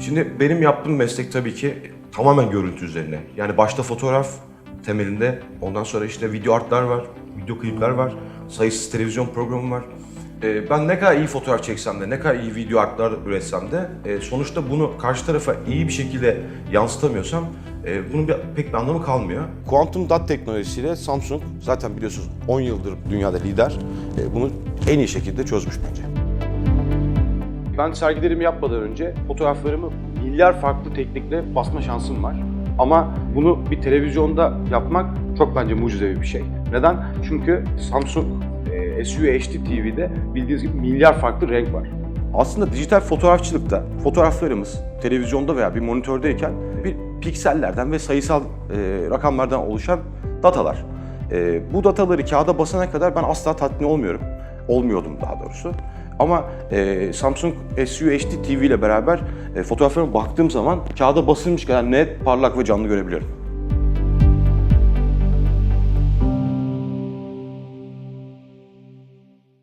Şimdi benim yaptığım meslek tabii ki tamamen görüntü üzerine. Yani başta fotoğraf temelinde, ondan sonra işte video artlar var, video klipler var, sayısız televizyon programı var. Ee, ben ne kadar iyi fotoğraf çeksem de, ne kadar iyi video artlar üretsem de e, sonuçta bunu karşı tarafa iyi bir şekilde yansıtamıyorsam e, bunun bir, pek bir anlamı kalmıyor. Quantum dot teknolojisiyle Samsung zaten biliyorsunuz 10 yıldır dünyada lider. E, Bunu en iyi şekilde çözmüş bence. Ben sergilerimi yapmadan önce fotoğraflarımı milyar farklı teknikle basma şansım var. Ama bunu bir televizyonda yapmak çok bence mucizevi bir şey. Neden? Çünkü Samsung e, SU HD TV'de bildiğiniz gibi milyar farklı renk var. Aslında dijital fotoğrafçılıkta fotoğraflarımız televizyonda veya bir monitördeyken bir piksellerden ve sayısal e, rakamlardan oluşan datalar. E, bu dataları kağıda basana kadar ben asla tatmin olmuyorum. Olmuyordum daha doğrusu. Ama e, Samsung SU HD TV ile beraber e, fotoğraflarıma baktığım zaman kağıda basılmış kadar net, parlak ve canlı görebiliyorum.